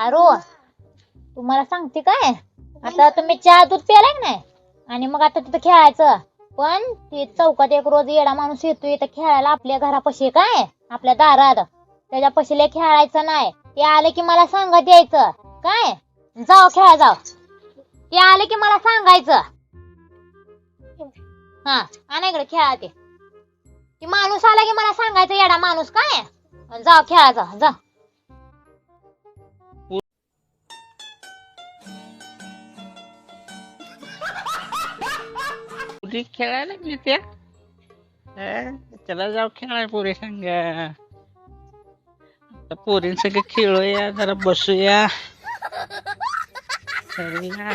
अरो तुम्हाला सांगते काय? आता तुम्ही चहा दूध प्यालाय की नाही? आणि मग आता तिथं खेळायचं. पण ते चौकात एक रोज येडा माणूस येतो इथं खेळायला आपल्या घरापाशी काय? आपल्या दारात. त्याच्या पशीला खेळायचं नाही. ते आले की मला सांगत यायचं काय? जाओ खेळा जाओ. ते आले की मला सांगायचं. हा आणा इकडे खेळा ते. माणूस आला की मला सांगायचं येडा माणूस काय? जाओ खेळा जा जा. पुरी खेळायला मिळते अं? चला जाऊ खेळाय पोरी संग आता पोरींसंग खेळूया जरा बसूया करूया.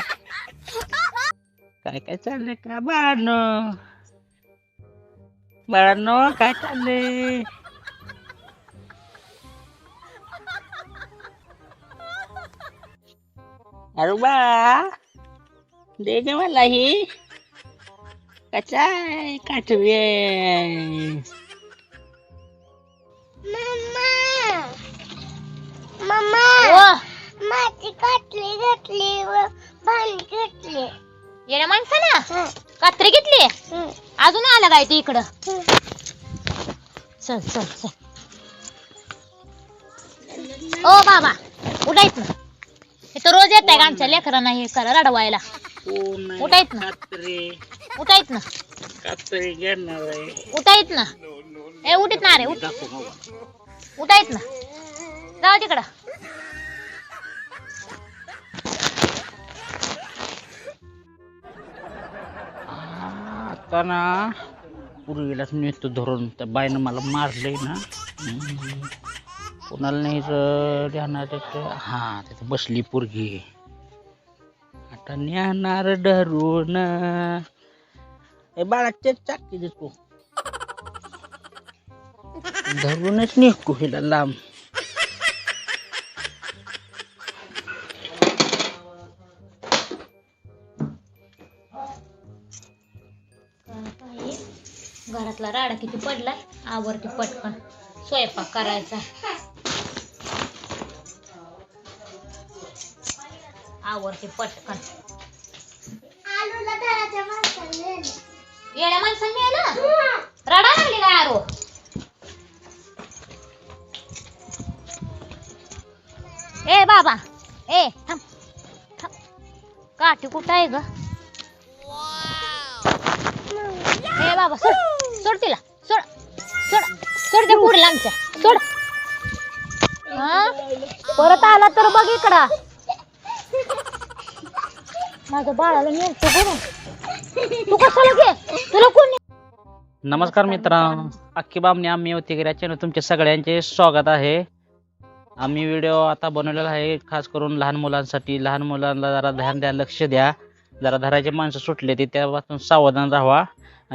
काय काय चाललंय का बाळांनो बाळांनो काय चाललंय अरे बा दे ग मला ही कचाय काटवे ओ, माझी काटली घेतली व भांडी घेतली येड्या माणसाला कात्री घेतली अजून आलं काय ते इकडं चल चल चल ओ बाबा उठायच ना इथं रोज येत आहे आमच्या लेकरांना हे करा रडवायला उठायच ना कात्री. उठायच ना कात्री घेणार आहे. ना ए उठीत ना रे उठ. बाबा. उठायच ना जाऊ तिकडं. आ, आता ना पूर्वीलाच नेतो धरून त्या बाईनं मला मारलंय ना. कोणाला नाही येतं हा तिथं बसली पोरगी. आता न्याणार धरून ए बाळा ते चाकी देतो धरूनच निघू हिला लांब घरातला राडा किती पडलाय आवरती पटकन स्वयंपाक करायचा आवरती पटकन. आलूला घराच्या माणसाने नेलं. येड्या माणसांनी आलं रडा लागली काय आरो? ए बाबा. ए थांब. थांब. काठी कुठं आहे ग? ए बाबा सोड. सोड तिला. सोड. सोड. सोड त्या पुढला आमच्या. सोड. हा? परत आला तर बघ इकडा. माझ्या बाळाला नेलतो बरं. तू कशाला घे? तुला कोणी नमस्कार मित्रांनो अख्खी बामणी आम्ही होती चॅनल तुमच्या सगळ्यांचे स्वागत आहे. आम्ही व्हिडिओ आता बनवलेला आहे. खास करून लहान मुलांसाठी. लहान मुलांना जरा ध्यान द्या लक्ष द्या. जरा धराचे माणसं सुटले ते त्यापासून सावधान राहा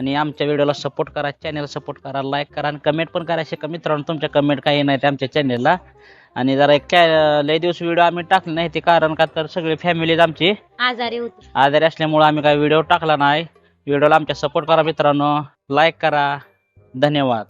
आणि आमच्या व्हिडिओला सपोर्ट करा चॅनलला सपोर्ट करा लाईक करा आणि कमेंट पण करा शिका मित्रांनो तुमच्या कमेंट काही नाही आमच्या चॅनलला आणि जरा एक काय लय दिवस व्हिडिओ आम्ही टाकले नाही ते कारण का तर सगळे फॅमिलीज आमची आजारी होती. आजारी असल्यामुळे आम्ही काही व्हिडिओ टाकला नाही. व्हिडिओला आमच्या सपोर्ट करा मित्रांनो. लाईक करा. धन्यवाद.